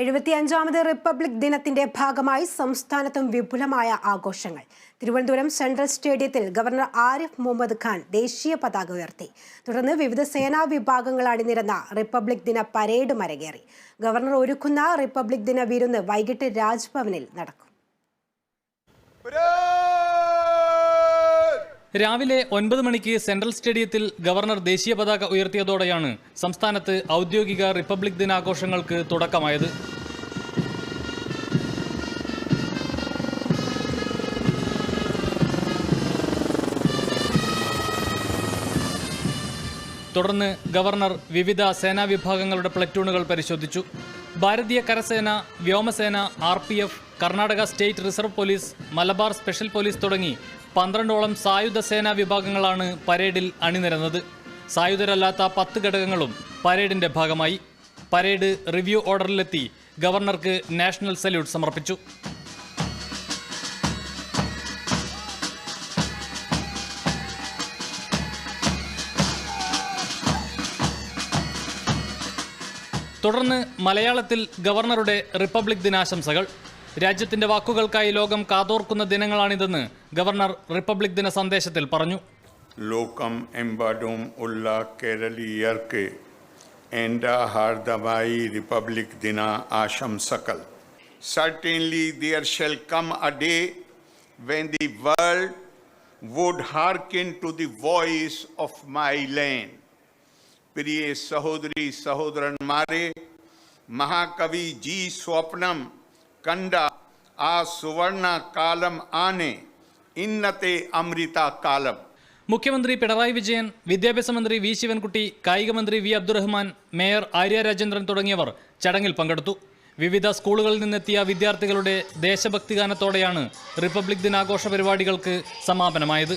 എഴുപത്തിയഞ്ചാമത് republic ദിനത്തിന്റെ ഭാഗമായി സംസ്ഥാനത്തും വിപുലമായ ആഘോഷങ്ങൾ. തിരുവനന്തപുരം സെൻട്രൽ സ്റ്റേഡിയത്തിൽ ഗവർണർ ആരിഫ് മുഹമ്മദ് ഖാൻ ദേശീയ പതാക ഉയർത്തി. തുടർന്ന് വിവിധ സേനാ വിഭാഗങ്ങൾ അണിനിരന്ന റിപ്പബ്ലിക് ദിന പരേഡ് മരകേറി. ഗവർണർ ഒരുക്കുന്ന റിപ്പബ്ലിക് ദിന വിരുന്ന് വൈകിട്ട് രാജ്ഭവനിൽ നടക്കും. രാവിലെ ഒൻപത് മണിക്ക് സെൻട്രൽ സ്റ്റേഡിയത്തിൽ ഗവർണർ ദേശീയ പതാക ഉയർത്തിയതോടെയാണ് സംസ്ഥാനത്ത് ഔദ്യോഗിക റിപ്പബ്ലിക് ദിനാഘോഷങ്ങൾക്ക് തുടക്കമായത്. തുടർന്ന് ഗവർണർ വിവിധ സേനാ വിഭാഗങ്ങളുടെ പ്ലറ്റൂണുകൾ പരിശോധിച്ചു. ഭാരതീയ കരസേന വ്യോമസേന R P F Karnataka state reserve police Malabar special police തുടങ്ങി പന്ത്രണ്ടോളം സായുധ സേനാ വിഭാഗങ്ങളാണ് പരേഡിൽ അണിനിരന്നത്. സായുധരല്ലാത്ത പത്ത് ഘടകങ്ങളും പരേഡിന്റെ ഭാഗമായി. പരേഡ് റിവ്യൂ ഓർഡറിലെത്തി ഗവർണർക്ക് നാഷണൽ സല്യൂട്ട് സമർപ്പിച്ചു. തുടർന്ന് മലയാളത്തിൽ ഗവർണറുടെ റിപ്പബ്ലിക് ദിനാശംസകൾ. രാജ്യത്തിന്റെ വാക്കുകൾക്കായി ലോകം കാതോർക്കുന്ന ദിനങ്ങളാണിതെന്ന് ഗവർണർ റിപ്പബ്ലിക് ദിന സന്ദേശത്തിൽ പറഞ്ഞു. ലോകം എമ്പാടും ഉള്ള കേരളീയർക്ക് എന്റെ ഹാർദമായി റിപ്പബ്ലിക് ദിന ആശംസകൾ. Certainly there shall come a day when the world would hearken to the voice of my land പ്രിയ സഹോദരി സഹോദരന്മാരെ മഹാകവി ജി സ്വപ്നം കണ്ട ആ സുവർണ കാലം ആനെ ഇന്നത്തെ അമൃത കാലം മുഖ്യമന്ത്രി പിണറായി വിജയൻ വിദ്യാഭ്യാസ മന്ത്രി വി ശിവൻകുട്ടി കായികമന്ത്രി വി അബ്ദുറഹ്മാൻ മേയർ ആര്യ രാജേന്ദ്രൻ തുടങ്ങിയവർ ചടങ്ങിൽ പങ്കെടുത്തു. വിവിധ സ്കൂളുകളിൽ നിന്നെത്തിയ വിദ്യാർത്ഥികളുടെ ദേശഭക്തി ഗാനത്തോടെയാണ് റിപ്പബ്ലിക് ദിനാഘോഷ പരിപാടികൾക്ക് സമാപനമായത്.